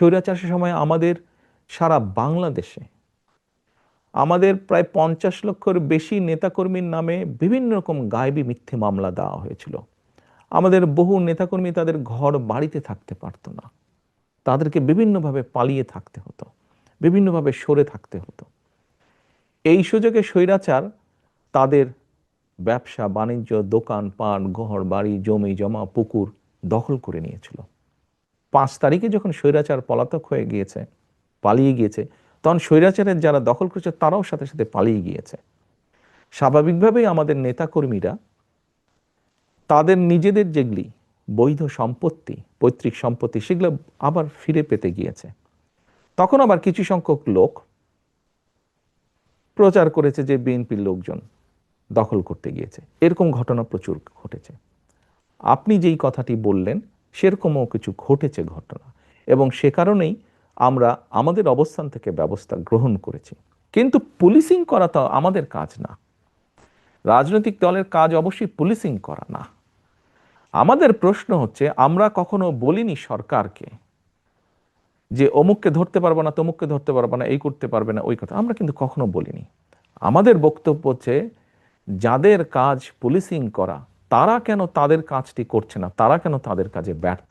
স্বৈরাচারের সময় আমাদের সারা বাংলাদেশে আমাদের প্রায় পঞ্চাশ লক্ষের বেশি নেতাকর্মীর নামে বিভিন্ন রকম গায়েবী মিথ্যে মামলা দেওয়া হয়েছিল। আমাদের বহু নেতাকর্মী তাদের ঘর বাড়িতে থাকতে পারতো না। তাদেরকে বিভিন্নভাবে পালিয়ে থাকতে হতো, বিভিন্নভাবে সরে থাকতে হতো। এই সুযোগে স্বৈরাচার তাদের ব্যবসা, বাণিজ্য দোকান পান ঘর বাড়ি জমি, জমা, পুকুর দখল করে নিয়েছিল। পাঁচ তারিখে যখন স্বৈরাচার পলাতক হয়ে গিয়েছে, পালিয়ে গিয়েছে, তখন স্বৈরাচারের যারা দখল করেছে তারাও সাথে সাথে পালিয়ে গিয়েছে। স্বাভাবিকভাবেই আমাদের নেতাকর্মীরা তাদের নিজেদের যেগুলি বৈধ সম্পত্তি, পৈতৃক সম্পত্তি, সেগুলো আবার ফিরে পেতে গিয়েছে। তখন আবার কিছু সংখ্যক লোক প্রচার করেছে যে বিএনপির লোকজন দখল করতে গিয়েছে। এরকম ঘটনা প্রচুর ঘটেছে। আপনি যেই কথাটি বললেন সেরকমও কিছু ঘটেছে ঘটনা। এবং সে কারণেই আমরা আমাদের অবস্থান থেকে ব্যবস্থা গ্রহণ করেছি। কিন্তু পুলিশিং করা তো আমাদের কাজ না। রাজনৈতিক দলের কাজ অবশ্যই পুলিশিং করা না। আমাদের প্রশ্ন হচ্ছে, আমরা কখনো বলিনি সরকারকে যে অমুককে ধরতে পারব না, তমুককে ধরতে পারব না, এই করতে পারবে না, ওই কথা। আমরা কিন্তু কখনো বলিনি। আমাদের বক্তব্য হচ্ছে, যাদের কাজ পুলিশিং করা তারা কেন তাদের কাজটি করছে না? তারা কেন তাদের কাজে ব্যর্থ?